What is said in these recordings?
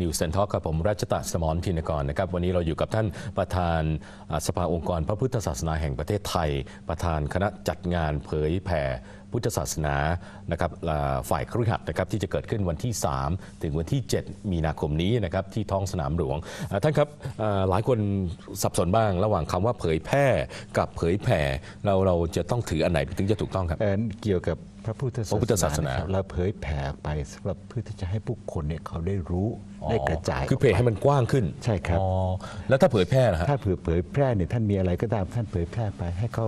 News and Talk กับผมรัชตะสมรทินกรนะครับวันนี้เราอยู่กับท่านประธานสภาองค์กรพระพุทธศาสนาแห่งประเทศไทย ประธานคณะจัดงานเผยแผ่ พุทธศาสนานะครับอ่าฝ่ายครือขัดนะครับที่จะเกิดขึ้นวันที่ 3 ถึงวันที่ 7 มีนาคมนี้นะครับที่ท้องสนามหลวงอ่าท่านครับอ่าหลายคนสับสนบ้างระหว่างคำว่าเผยแพร่กับเผยแผ่เราเราจะต้องถืออันไหนถึงจะถูกต้องครับเอ่อเกี่ยวกับพระพุทธพระพุทธศาสนานะครับเราเผยแผ่ออกไปสำหรับเพื่อที่จะให้ผู้คนเนี่ยเขาได้รู้ได้กระจายคือเพจให้มันกว้างขึ้นใช่ครับอ๋อแล้วถ้าเผยแพร่นะฮะถ้าเผื่อเผยแพร่เนี่ยท่านมีอะไรก็ตามท่านเผยแพร่ไปให้เขา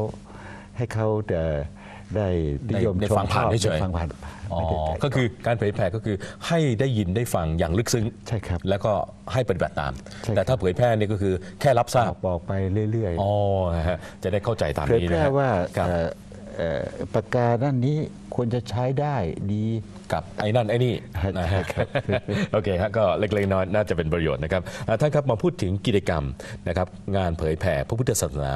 ให้เขาเอ่อ ได้นิยมได้ชมฟังผ่านชอบเฉยๆ ได้ฟังผ่านอ๋อไม่ได้แต่ก็คือการเผยแพร่ก็คือให้ได้ยินได้ฟังอย่างลึกซึ้ง ใช่ครับ แล้วก็ให้ปฏิบัติตาม ใช่ครับ แต่ถ้าเผยแพร่นี่ก็คือแค่รับทราอบอกบอกไปเรื่อยอ๋อนะฮะจะได้เข้าใจตามๆเผยนี้แพนะร่ฮะว่าครับ เอ่อเอ่อปากกาด้านนี้ควรจะใช้ได้ดี กับไอ้นั่นไอ้นี่นะฮะใช่ครับโอเคฮะก็เล็กๆน้อยๆน่าจะเป็นประโยชน์นะครับอ่าท่านครับมาพูดถึงกิจกรรมนะครับงานเผยแผ่พระพุทธศาสนา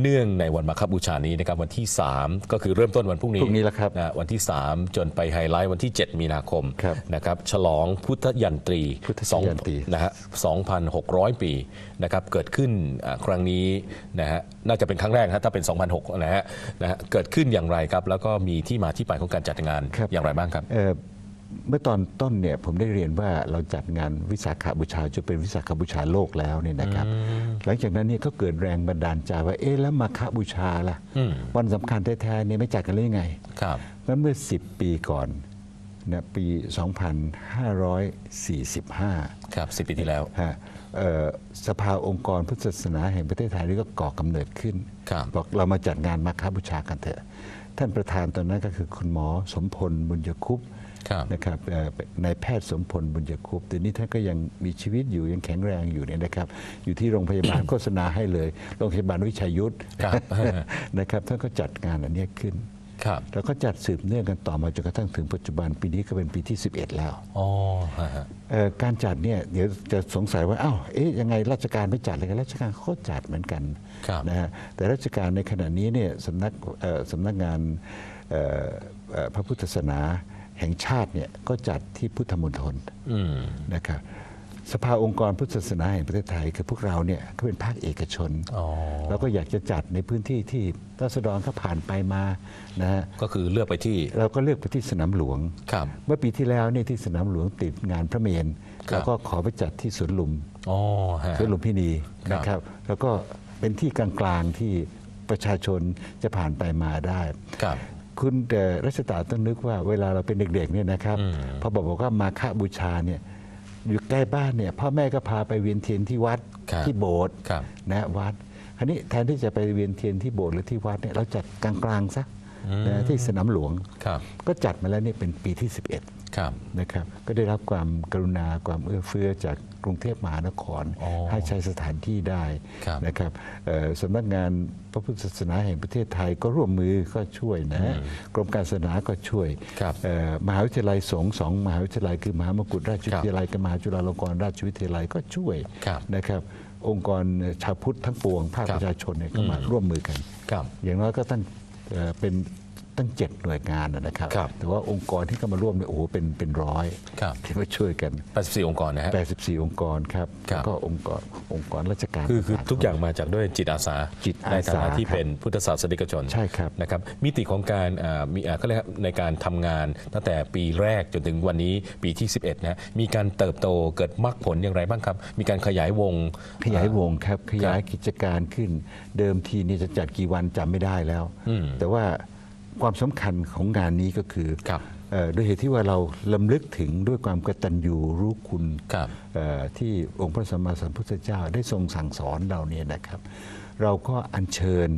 เนื่องในวันมาฆบูชานี้นะครับวันที่ 3 ก็คือเริ่มต้นวันพรุ่งนี้พรุ่งนี้แล้วครับนะวันที่ 3 จนไปไฮไลท์วันที่ 7 มีนาคมครับนะครับฉลองพุทธยันตรีพุทธยันตรี นะฮะ2,600 ปีนะครับเกิดขึ้นอ่าครั้งนี้นะฮะน่าจะเป็นครั้งแรกนะฮะถ้าเป็น 2,600นะฮะนะฮะเกิดขึ้นอย่างไรครับ แล้วก็มีที่มาที่ไปของการจัดงานครับ อย่างไรบ้างครับ เอ่อ เมื่อตอนต้นเนี่ยผมได้เรียนว่าเราจัดงานวิสาขาบูชาจนเป็นวิสาขาบูชาโลกแล้วเนี่ยนะครับ หลังจากนั้นเนี่ยก็เกิดแรงบันดาลใจว่าเอ๊ะแล้วมาฆบูชาล่ะอืมวันสำคัญแท้ๆเนี่ยไม่จัดกันได้ยังไงครับแล้วเมื่อ 10 ปีก่อนนะปี 2545 ครับสิปีที่แล้วฮะเอ่อสภาองค์กรพุทธศาสนาแห่งประเทศไทยนี่ก็ก่อกำเนิดขึ้นครับบอกเรามาจัดงานมาฆบูชากันเถอะ ท่านประธานตอนนั้นก็คือคุณหมอสมพลบุญยคุปต์ครับ นะครับเอ่อนายแพทย์สมพลบุญยคุปต์แต่นี้ท่านก็ยังมีชีวิตอยู่ยังแข็งแรงอยู่เนี่ยนะครับ อยู่ที่โรงพยาบาลโฆษณาให้เลย โรงพยาบาลวิชัยยุทธครับนะครับท่านก็จัดงานอันเนี้ยขึ้นครับแล้วก็จัดสืบเนื่องกันต่อมาจนกระทั่งถึงปัจจุบันปีนี้ก็เป็นปีที่ 11 แล้วอ๋อฮะฮะเอ่อการจัดเนี่ยเดี๋ยวจะสงสัยว่าอ้าวเอ๊ะยังไงราชการไม่จัดเลยกันราชการเขาก็จัดเหมือนกันครับนะฮะแต่ราชการในขณะนี้เนี่ยสำนักเอ่อสำนักงานเอ่อเอ่อพระพุทธศาสนา แห่งชาติเนี่ยก็จัดที่พุทธมณฑลอืมนะครับสภาองค์กรพุทธศาสนาแห่งประเทศไทยคือพวกเราเนี่ยก็เป็นภาคเอกชนอ๋อเราก็อยากจะจัดในพื้นที่ที่ราษฎรเขาผ่านไปมานะฮะก็คือเลือกไปที่ เราก็เลือกไปที่สนามหลวงครับเมื่อปีที่แล้วเนี่ยที่สนามหลวงติดงานพระเมรุครับแล้วก็ขอไปจัดที่สวนลุมอ๋อฮะสวนลุมพินีครับนะครับ แล้วก็เป็นที่กลางๆที่ประชาชนจะผ่านไปมาได้ ครับคุณแต่รัชตาต้องนึกว่าเวลาเราเป็นเด็กๆเนี่ยนะครับอืมพอบอกว่ามาฆบูชาเนี่ยอยู่ใกล้บ้านเนี่ยพ่อแม่ก็พาไปเวียนเทียนที่วัดครับที่โบสถ์ครับนะวัดคราวนี้แทนที่จะไปเวียนเทียนที่โบสถ์หรือที่วัดเนี่ยเราจัดกลางๆซะนะที่สนามหลวงครับก็จัดมาแล้วเนี่ยเป็นปีที่ 11ครับ นะครับก็ได้รับความกรุณาความเอื้อเฟื้อจากกรุงเทพมหานครอ๋อให้ใช้สถานที่ได้ครับนะครับเอ่อสำนักงานพระพุทธศาสนาแห่งประเทศไทยก็ร่วมมือก็ช่วยนะฮะกรมการศาสนาก็ช่วยครับเอ่อมหาวิทยาลัยสงฆ์สองมหาวิทยาลัยคือมหามกุฏราชวิทยาลัยกับมหาจุฬาลงกรณราชวิทยาลัยก็ช่วยครับนะครับองค์กรชาวพุทธทั้งปวงภาคครับประชาชนเนี่ยก็มาร่วมมือกันครับอย่างน้อยก็ตั้งเอ่อเป็น ตั้งเจ็ดหน่วยงานนะนะครับ ครับ แต่ว่าองค์กรที่เข้ามาร่วมเนี่ยโอ้โหเป็นเป็นร้อยครับที่มาช่วยกัน 84 องค์กรนะฮะ 84 องค์กรครับครับ แล้วก็องค์กรองค์กรราชการคือคือต่างๆทุกอย่างมาจากด้วยจิตอาสาจิตอาสาในฐานะที่ครับเป็นพุทธศาสนิกชนใช่ครับ นะครับมิติของการอ่ามีอ่าก็เรียกว่าในการทำงานตั้งแต่ปีแรกจนถึงวันนี้ปีที่ 11นะมีการเติบโตเกิดมรรคผลอย่างไรบ้างครับ มีการขยายวง ขยายวงครับขยายกิจการขึ้น เดิมทีเนี่ยจะจัดกี่วันจำไม่ได้แล้วอืมแต่ว่า ความสำคัญของงานนี้ก็คือครับเอ่อด้วยเหตุที่ว่าเราลำลึกถึงด้วยความกตัญญูรู้คุณครับเอ่อที่องค์พระสัมมาสัมพุทธเจ้าได้ทรงสั่งสอนเราเนี่ยนะครับ เราก็อัญเชิญ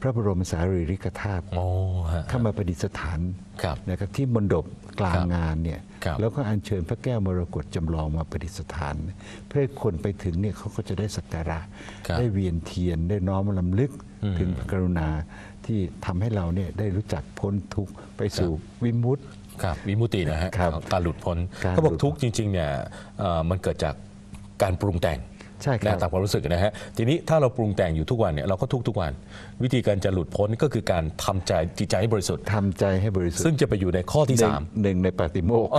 พระบรมสารีริกธาตุโอ้ฮะเข้ามาประดิษฐานครับนะครับที่มณฑปกลางครับงานเนี่ยครับแล้วก็อัญเชิญพระแก้วมรกตจำลองมาประดิษฐาน เพื่อให้คนไปถึงเนี่ยเขาก็จะได้สักการะครับได้เวียนเทียนได้น้อมรำลึก ถึงพระกรุณาที่ทำให้เราเนี่ยได้รู้จักพ้นทุกข์ไปสู่วิมุตติครับวิมุตตินะฮะครับการหลุดพ้นการเขาบอกหลุดพ้นทุกข์จริงๆเนี่ยเอ่อมันเกิดจากการปรุงแต่ง ใช่ครับ นะตามความรู้สึกนะฮะทีนี้ถ้าเราปรุงแต่งอยู่ทุกวันเนี่ยเราก็ทุกทุกๆวัน วิธีการจะหลุดพ้นก็คือการทำใจจิตใจให้บริสุทธิ์ ทำใจให้บริสุทธิ์ซึ่งจะไปอยู่ในข้อที่หนึ่งสาม หนึ่งในปาติโมกข์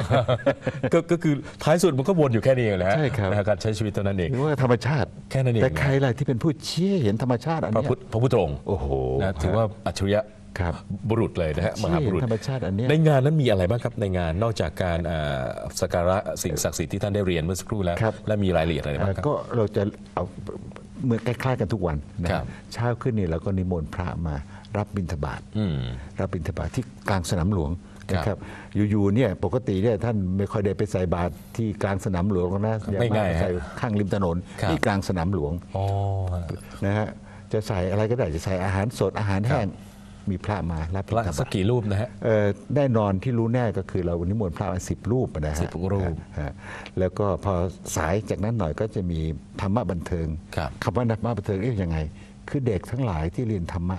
ก็ก็คือท้ายสุดมันก็วนอยู่แค่นี้เองนะฮะใช่ครับ นะฮะการใช้ชีวิตเท่านั้นเอง หรือว่าธรรมชาติแค่นั้นเอง แต่ใครล่ะที่เป็นผู้ชี้ให้เห็นธรรมชาติอันพระเนี้ยพุทธพระพุทธองค์โอ้โห นะถือว่าอัจฉริยะ ครับบุรุษเลยนะฮะมชี้หาให้บุเห็นรุษธรรมชาติอันเนี้ยในงานนั้นมีอะไรบ้างครับในงานนอกจากการอ่าสักการะสิ่งศักดิ์สิทธิ์ที่ท่านได้เรียนเมื่อสักครู่แล้ว ครับ และมีรายละเอียดอะไรบ้างครับ ก็เราจะเอาเหมือนคล้ายๆกันทุกวันนะครับ เช้าขึ้นนี่เราก็นิมนต์พระมารับบิณฑบาต อืม รับบิณฑบาตที่กลางสนามหลวงครับนะครับ อยู่ๆเนี่ยปกติเนี่ยท่านไม่ค่อยได้ไปใส่บาตรที่กลางสนามหลวงหรอกนะอย่ไม่ง่ายมกฮะใส่ข้างริมถนนครับที่กลางสนามหลวงอ๋อ นะฮะจะใส่อะไรก็ได้จะใส่อาหารสดอาหารแห้ง มีพระมารับพบิณระฑสับากตกี่รูปนะฮะเอ่อแน่นอนที่รู้แน่ก็คือเรานิมนต์พระมาสิบรูปนะฮะสิบรูปฮะแล้วก็พอสายจากนั้นหน่อยก็จะมีธรรมะบันเทิงครับคำว่าธรรมะบันเทิงเรียกยังไง คือเด็กทั้งหลายที่เรียนธรรมะ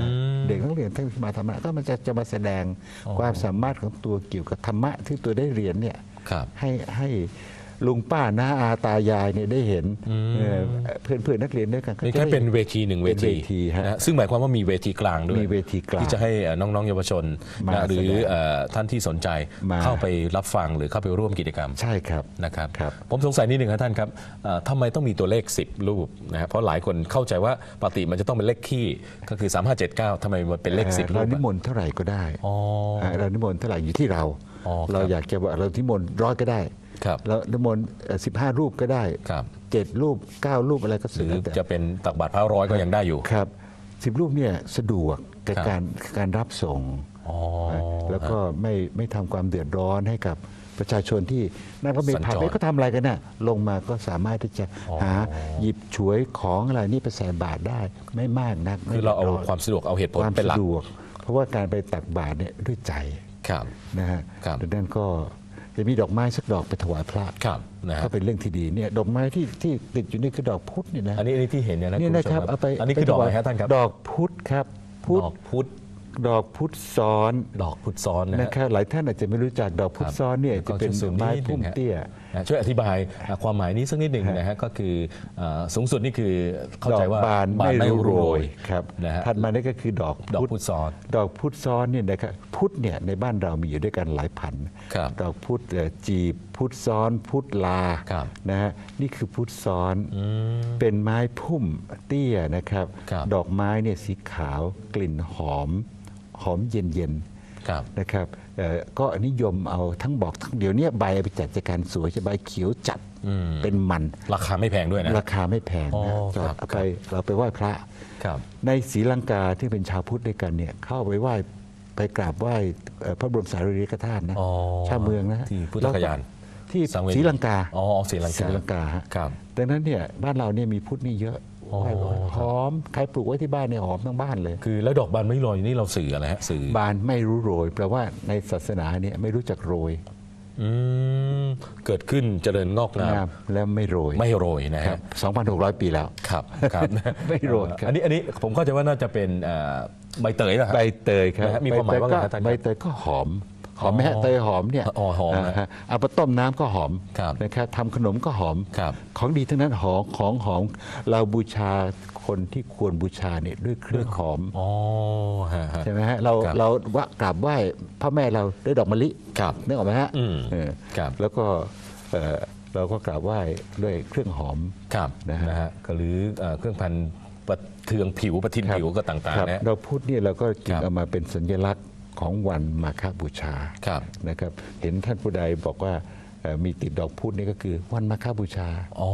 นะเด็กนักเรียนทั้งที่มาธรรมะก็มันจะจะมาแสดงความสามารถของตัวเกี่ยวกับธรรมะที่ตัวได้เรียนเนี่ยครับให้ให้ ลุงป้าน้าอาตายายเนี่ยได้เห็นเอ่อเพื่อนเพื่อนๆนักเรียนด้วยกันก็นี่จะแค่ได้เป็นเวทีหนึ่งเวเป็นทีเวทีฮะนะฮะซึ่งหมายความว่ามีเวทีกลางด้วยมีเวทีกลางที่จะให้เอ่อน้องๆเยาวชนมานะหรือแสดงเอ่อท่านที่สนใจมาเข้าไปรับฟังหรือเข้าไปร่วมกิจกรรมใช่ครับนะครับครับผมสงสัยนิดหนึ่งครับท่านครับเอ่อทำไมต้องมีตัวเลข 10 รูปนะครับเพราะหลายคนเข้าใจว่าปกติมันจะต้องเป็นเลขคี่ก็คือ 3579ทำไมมันเป็นเลข 10 รูเราปนิอะมนต์เท่าไหร่ก็ได้อ๋ออ่าเรานิมนต์เท่าไหร่อยู่ที่เราอ๋อครับเราอยากจะว่าเรานิมนต์ร้อยก็ได้ ครับเรานิมนต์สิบห้ารูปก็ได้ครับเจ็ดรูปเก้ารูปอะไรก็หสุดรือแล้วแต่ จะเป็นตักบาตรพระร้อยก็ยังได้อยู่ ครับสิบรูปเนี่ยสะดวกกับครับ การการรับส่งอ๋อแล้วก็ไม่ไม่ทำความเดือดร้อนให้กับประชาชนที่นั่งรถเมสัญล์จรผ่านไปก็ทำอะไรกันน่ะลงมาก็สามารถที่จะอ๋อ หาหยิบฉวยของอะไรนี่ไปใส่บาตรได้ไม่มากนักไม่คือเราเอาดืดความสะดวกเอาเหตุผลความเป็นหลัสะกดวก เพราะว่าการไปตักบาตรเนี่ยด้วยใจครับ นะฮะครับ ดังนั้นก็ จะมีดอกไม้สักดอกไปถวายพระครับนะฮะก็เป็นเรื่องที่ดีเนี่ยดอกไม้ที่ที่ติดอยู่นี่คือดอกพุธเนี่ยนะอันนี้อันนี้ที่เห็นเนี่ยนะนี่ณนะผู้ชมครับเอาไปอันนี้คือดอกอะไรฮะท่านครับดอกพุธครับพุธดอกพุธดอกพุธซ้อน ดอกพุธซ้อนนะนะฮะครับหลายท่านอาจจะไม่รู้จักดอกพุธซ้อนเนี่ยแล้วก็จะเป็นช่วยซูมไม้นิดหนึ่พุ่งมฮะเตี้ย นะช่วยอธิบายอะความหมายนี้สักนิดหนึ่งนะฮะก็คืออ่าสูงสุดนี่คือเข้าดอใจกว่าบานไม่รู้โรยครับนะฮะถัดมานี่ก็คือดอกดอกพุธซ้อนดอกพุธซ้อนเนี่ยนะครับพุธเนี่ยในบ้านเรามีอยู่ด้วยกันหลายพันครับดอกพุธเอ่อจีบพุธซ้อนพุธลาครับนะฮะนี่คือพุธซ้อนเป็นไม้พุ่มเตี้ยนะครับครับ ดอกไม้เนี่ยสีขาวกลิ่นหอม หอมเย็นเย็นๆครับ นะครับเอ่อก็นิยมเอาทั้งบอกทั้งเดี๋ยวเนี้ใบเอาไปจัดจัดการสวยจะใบเขียวจัดเป็นมัน ราคาไม่แพงด้วยนะ ราคาไม่แพงอ๋อนะจอครัดบเอาไปเราไปไหว้พระครับในศรีลังกาที่เป็นชาวพุทธด้วยกันเนี่ยเข้าไปไหว้ไปกราบไหว้เอ่อพระบรมสารีริกธาตุนะอ๋อชาวเมืองนะที่พุทธคยานที่สังเวยศรีลังกาอ๋อศรีลังศรีกาลังกาฮะครับดังนั้นเนี่ยบ้านเราเนี่ยมีพุทธนี่เยอะอ๋อ ไหว้ครับหอมใครปลูกไว้ที่บ้านเนี่ยหอมทั้งบ้านเลย คือแล้วดอกบานไม่โรยนี่เราสื่ออะไรฮะสื่อบานไม่รู้โรยแปลว่าในศาสนาเนี่ยไม่รู้จักโรยอืมเกิดขึ้นเจริญงอกงามงามแล้วไม่โรยไม่โรยนะครัฮะ บ2,600 ปีแล้ว ครับครับไม่โรยครับ อันนี้อันนี้ผมเข้าใจว่าน่าจะเป็นเอ่อใบเตยนะครั ใบเตยครับนะฮะมีความหมายว่าไงครับท่านครับ ใบเตยก็หอม หอมไหมฮะอ๋อเตยหอมเนี่ยอ๋อหอมนะาฮะเอาไปต้มน้ำก็หอมครับนะครับทำขนมก็หอมครับของดีทั้งนั้นหอมของหอมเราบูชาคนที่ควรบูชาเนี่ยด้วยเครื่องหอมอ๋อฮะฮะใช่ไหมฮะเราครับเราว่ากราบไหว้พระแม่เราด้วยดอกมะลิครับนึกออกไหมฮะอืมเออครับแล้วก็เอ่อเราก็กราบไหว้ด้วยเครื่องหอมครับนะฮะนะฮะก็หรือเอ่อเครื่องพันประเทืองผิวประทินครับผิวก็ต่างครับๆนะฮะเราพูดเนี่ยเราก็จึคงรับเอามาเป็นสัญลักษณ์ ของวันมาฆบูชาครับนะครับเห็นท่านผู้ใดบอกว่าเอ่อมีติดดอกพุธนี่ก็คือวันมาฆบูชา อ๋อ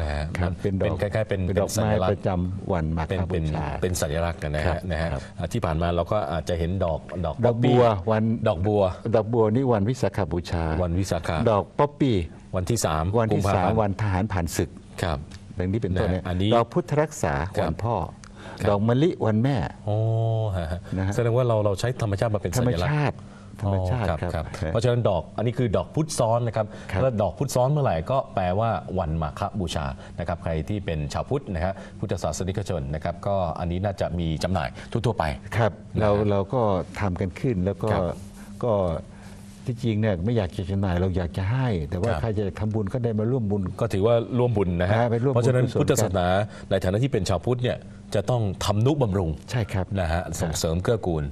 นะฮะครับมันเป็นดอกใกล้ๆเป็นเป็นดอกสัไม้ญลักปษระณ์จำวันมาเป็นฆเป็บูนชา เป็นสัญลักษณ์กันนะครัฮะบนะฮะครับอ่าที่ผ่านมาเราก็อาจจะเห็นดอกดอกดอกบัววันดอกบัว ดอกบัวนี่วันวิสาขบูชา วันวิสาขะดอกป๊อปปี้วันที่สามวันที่กุภสามพัธ์วันทหารผ่านศึกครับดังนี้เป็นต้นนะฮะเนี่ยอันนี้ดอกพุทธรักษาครับวันพ่อครับ ดอกมะลิวันแม่ โอ้ฮะฮะนะฮะ แสดงว่าเราเราใช้ธรรมชาติมาเป็นธรสัรมญลักษณ์ ชาติธรรมชาติอ๋อครับ เพราะฉะนั้นดอกอันนี้คือดอกพุธซ้อนนะครับครับแล้วดอกพุธซ้อนเมื่อไหร่ก็แปลว่าวันมาฆบูชานะครับใครที่เป็นชาวพุทธนะฮะพุทธศาสนิกชนนะครับก็อันนี้น่าจะมีจำหน่ายทั่วๆไป ครับ เรานะฮะเราก็ทำกันขึ้นแล้วก็ครับก็ ที่จริงเนี่ยไม่อยากจะจำหน่ายเราอยากจะให้ แต่ว่าครับ ใครจะทำบุญก็ได้มาร่วมบุญ ก็ถือว่าร่วมบุญนะฮะอ่าไปร่วมบุญเพราะฉะนั้นกุศลกัน พุทธศาสนาในฐานะที่เป็นชาวพุทธเนี่ยจะต้องทำนุบำรุง ใช่ครับ นะฮะส่งเสริมเกื้อกูล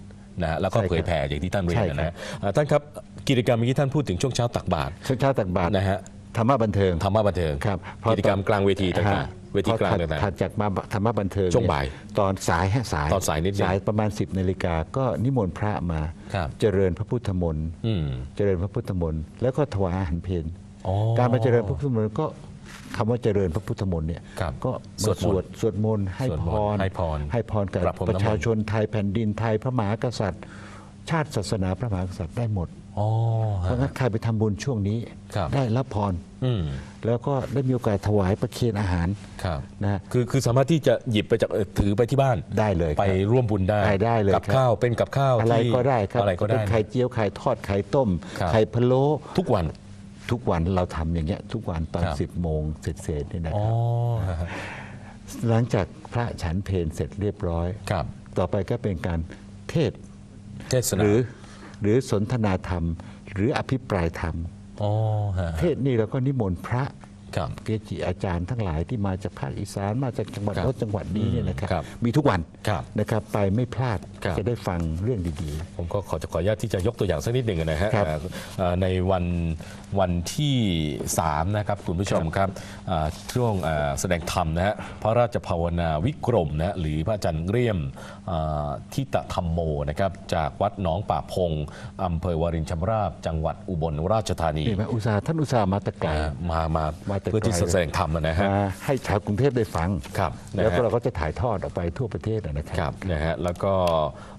นะฮะแล้วก็ใช่ครับเผยแผ่อย่างที่ท่านเรียนใช่ครับนะฮะอ่าท่านครับกิจกรรมเมื่อกี้ท่านพูดถึงช่วงเช้าตักบาตร ช่วงเช้าตักบาตรนะฮะ ธรรมะบันเทิง ธรรมะบันเทิงครับพอ กิจกรรมกลางเวทีต่างฮะๆ เวทีกลางพอถัดต่างถัดจากมาธรรมะบันเทิงช่วงเนี่บ่ายตอนสายฮะสายตอนสายนิดนึงสายประมาณ 10นาฬิกาก็นิมนต์พระมาครับเจริญพระพุทธมนต์ๆอืมเจริญพระพุทธมนต์แล้วก็ถวายอาหารเพลอ๋อการมาเจริญพระพุทธมนต์ก็คำว่าเจริญพระพุทธมนต์เนี่ยครับก็สมาวดสมนต์วดสวดมนต์ให้สวดพมนต์รให้พรให้พรกับประพรมประชาน้ำมนต์ชนไทยแผ่นดินไทยพระมหากษัตริย์ ชาติศาสนาพระมหากษัตริย์ได้หมด อ๋อเพฮะ ราะงั้นใครไปทำบุญช่วงนี้ ครับ ได้รับพร อืมแล้วก็ได้มีโอกาสถวายประเคนอาหารครับ นะคือคือสามารถที่จะหยิบไปจากเอ่อถือไปที่บ้าน ได้เลยครับไปร่วมบุญได้ได้ได้เลยกับครับ ข้าวเป็นกับข้าวอะไรที่ก็ได้ครับอะไรก็ได้ เป็นไข่เจียวไข่ทอดไข่ต้ม ครับ ไข่พะโล้ทุกวัน ทุกวันเราทำอย่างเงี้ยทุกวันตอนครับ สิบโมงเสร็จๆนี่นะอ๋อครับฮะหลังจากพระฉันเพลเสร็จเรียบร้อย ครับต่อไปก็เป็นการเทศน์เทศนาหรือ หรือสนทนาธรรม หรืออภิปรายธรรมอ๋อฮะเทศน์นี่เราก็นิมนต์พระ ครับเกจิอาจารย์ทั้งหลายที่มาจากภาคอีสานมาจากจังหวัดครับโน้นจังหวัดนี้เนี่ยนะครับ ครับมีทุกวันครับนะครับไปไม่พลาดครับ จะได้ฟังเรื่องดี ผมก็ขอจะขออนุญาตที่จะยกตัวอย่างสักนิดหนึ่งนะฮะครับเอ่อเอ่อในวันวันที่ 3 นะครับ คุณผู้ชมครับเอ่อช่วงเอ่อแสดงธรรมนะฮะพระราชภาวนาวิกรมนะฮะหรือพระอาจารย์เรียมเอ่อทิตธรรมโมนะครับจากวัดหนองป่าพงอำเภอวารินชำราบ จังหวัดอุบลราชธานีๆนี่ไหมอุตสาห์ท่านอุตสาห์มาแตะไกล อ่ามามามาแต่เพื่อที่ไกลจะแสดงธรรมนะฮะ มาให้ชาวกรุงเทพได้ฟังครับนะแล้วฮะก็เราก็จะถ่ายทอดออกไปทั่วประเทศนะคครับรับนะฮะแล้วก็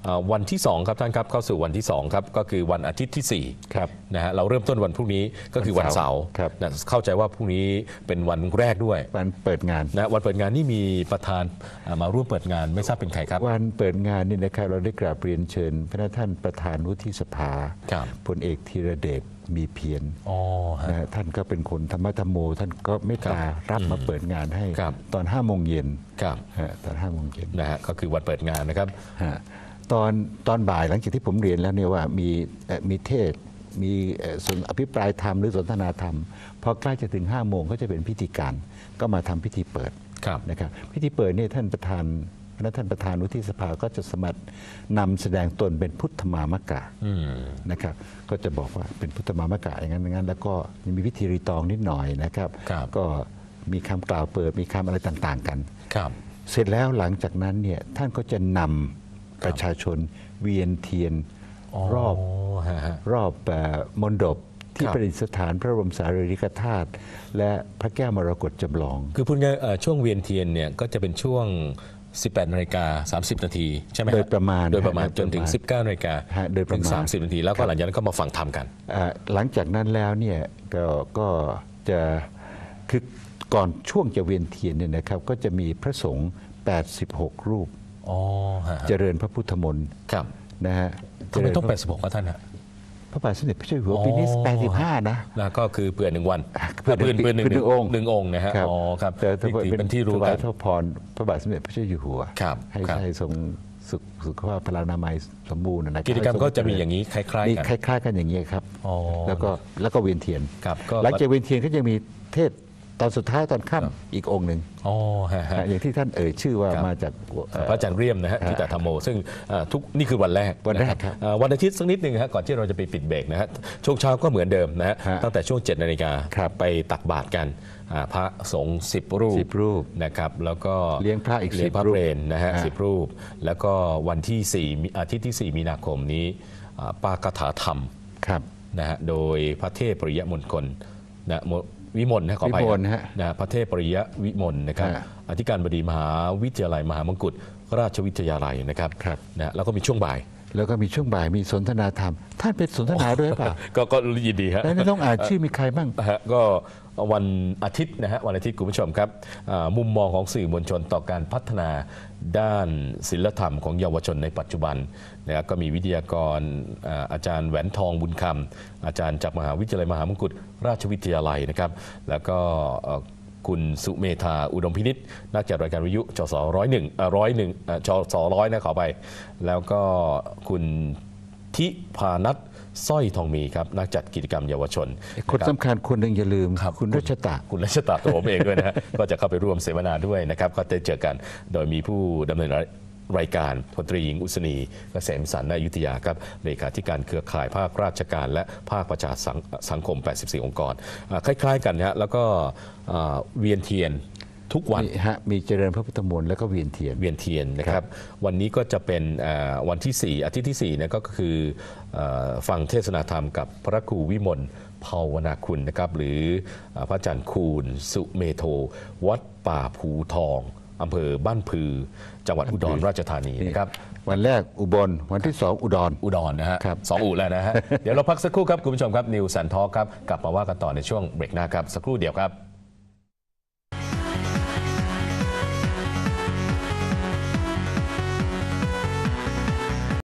เอ่อวันที่ 2 ครับท่านครับเข้าสู่วันที่ 2 ครับ ก็คือวันอาทิตย์ที่ 4 ครับนะฮะเราเริ่มต้นวันพรุ่งนี้ก็คือวันเสาร์ครับ นะเข้าใจว่าพรุ่งนี้เป็นวันแรกด้วยวันเปิดงาน นะวันเปิดงานนี่มีประธานเอ่อมาร่วมเปิดงานไม่ทราบเป็นใครครับ วันเปิดงานนี่นะครับเราได้กราบเรียนเชิญ พระท่านประธานวุฒิสภาครับพลเอกธีรเดช มีเพียรอ๋อฮะ นะฮะท่านก็เป็นคนธรรมะธรรมโม ท่านก็เมตตารับมาเปิดงานให้ครับ ตอนห้าโมงเย็นครับฮะตอนห้าโมงเย็น นะฮะก็คือวันเปิดงานนะครับ ฮะตอนตอนบ่ายหลังจากที่ผมเรียนแล้วเนี่ยว่ามีเอ่อมีเทศน์มีเอ่อส่วนอภิปรายธรรมหรือสนทนาธรรมพอใกล้จะถึง5้าโมงก็จะเป็นพิธีการก็มาทำพิธีเปิดครับนะครับพิธีเปิดเนี่ยท่านประธาน พระท่านประธานวุฒิสภาก็จะสมัครนำแสดงตนเป็นพุทธมามกะอืมนะครับ ก็จะบอกว่าเป็นพุทธมามกะอย่างนั้นอย่างนั้น แล้วก็มีพิธีรีตองนิดหน่อยนะครับครับก็มีคำกล่าวเปิดมีคำอะไรต่างๆกันครับ เสร็จแล้วหลังจากนั้นเนี่ยท่านก็จะนำประชาชนเวียนเทียนรอบฮะฮะรอบเอ่อมณฑปที่ครับประดิษฐานพระบรมสารีริกธาตุและพระแก้วมรกตจำลอง คือพูดง่ายๆเอ่อช่วงเวียนเทียนเนี่ยก็จะเป็นช่วง 18นาฬิกา30 นาทีใช่ไหมฮโดยประมาณโดยประมาณฮะจนถึงโดยประมาณ19นาฬิกาฮะโดยประถึงมาณ30 นาที แล้วก็หลังจากนั้นก็มาฟังธรรมกันอ่าหลังจากนั้นแล้วเนี่ยก็ก็จะคือก่อนช่วงจะเวียนเทียนเนี่ยนะครับก็จะมีพระสงฆ์86 รูปอ๋อฮะเจริญพระพุทธมนต์ครับนะฮะทำไมต้องเจริญพระ86ครับท่านฮะพ ระบาทสมเด็จพระเจ้าอยู่หัวอ๋อปีนี้85 นะนะก็คือเปื่อนหนึ่งวันเพื่อเปื่อนเปื่อนหนึ่งเพื่อหนึ่งองค์หนึ่งองค์นะฮะอ๋อครับแต่ถ้านี่ถือเป็นที่รู้ถวากัยนทพรพระบาทสมเด็จพระเจ้าอยู่หัวครับให้ครับให้ทรงสุขสุขภาพพลานามัยสมบูรณ์นะคบกิจกรรมให้ทงก็จะมีอย่างนี้คล้ายนี่ๆกันคล้าย ๆ กันอย่างนี้ยครับอ๋อแล้วก็แล้วก็เวียนเทียนครับก็หลังจากเวียนเทียนก็ยังมีเทศน์ ตอนสุดท้ายตอนค่ำอีกองค์หนึ่งอ๋อฮะฮะ อย่างที่ท่านเอ่ยชื่อว่าครับ มาจากเอ่อ พระอาจารย์เรียมนะฮะที่ตาธรรมโม ซึ่งเอ่อทุกนี่คือวันแรกวันแรกนะครับเอ่อวันอาทิตย์สักนิดหนึ่งฮะก่อนที่เราจะไปปิดเบรกนะฮะช่วงเช้าก็เหมือนเดิมนะฮะฮะตั้งแต่ช่วง7นาฬิกาครับไปตักบาตรกันอ่าพระสงฆ์10รูปสิบรูปนะครับแล้วก็เลี้ยงพระอีกเลี้ยงพระ10รูปเพรนนะฮะฮะ สิบรูป แล้วก็วันที่4มีอาทิตย์ที่4มีนาคมนี้อ่าปากถาธรรม ครับ นะฮะโดยพระเทพปริยมณฑลนะม วิมลนะขออภัยวิมลฮะนะพระเทพปริยวิมลนะครับฮะ อธิการบดีมหาวิทยาลัยมหามงกุฎราชวิทยาลัยนะครับครับนะแล้วก็มีช่วงบ่าย แล้วก็มีช่วงบ่ายมีสนทนาธรรม ท่านเป็นสนทนาด้วยเปล่าก็ก็ยินดีฮะ แล้วนี่ต้องอ่านชื่อมีใครบ้างนะฮะก็ วันอาทิตย์นะฮะวันอาทิตย์คุณผู้ชมครับมุมมองของสื่อมวลชนต่อการพัฒนาด้านศิลธรรมของเยาวชนในปัจจุบันนะครับก็มีวิทยากรอาจารย์แหวนทองบุญคำอาจารย์จากมหาวิทยาลัยมหามงกุฎราชวิทยาลัยนะครับ แล้วก็คุณสุเมธาอุดมพินิษนักจัดรายการวิทยุจสร้อยหนึ่งร้อยหนึ่งจสร้อยนะขอไป แล้วก็คุณทิพานัท สร้อยทองมีครับนักจัดกิจกรรมเยาวชนคนนะรับสำคัญคนหนึ่งอย่าลืมครับคุณรัชตะคุณรัชตาตัวผมเองด้วยนะฮะก็จะเข้าไปร่วมเสวนาด้วยนะครับก็ได้เจอกันโดยมีผู้ดำเนินรายการพลตรีหญิงอุศนีเกษมสันต์ณอยุธยาครับเลขาธิการเครือข่ายภาคราชการ และภาคประชาสังสังคม 84 องค์กรอ่าคล้าย ๆ กันนะฮะแล้วก็อ่าเวียนเทียน ทุกวันมีฮะมีเจริญพระพุทธมนต์แล้วก็เวียนเทียน เวียนเทียนนะครับ วันนี้ก็จะเป็นเอ่อวันที่ 4 อาทิตย์ที่4เนี่ยก็คือเอ่อฟังเทศนาธรรมกับพระครูวิมลภาวนาคุณนะครับ หรือเอ่อพระอาจารย์คูณสุเมโท วัดป่าภูทองอำเภอบ้านพือ จังหวัดอุดรราชธานีนะครับ วันแรกอุบลวันที่สองอุดร อุดรนะฮะครับ สองอุแล้วนะฮะ เดี๋ยวเราพักสักครู่ครับ คุณผู้ชมครับนิวสันทอครับ กลับมาว่ากันต่อในช่วงเบรกหน้าครับ สักครู่เดียวครับ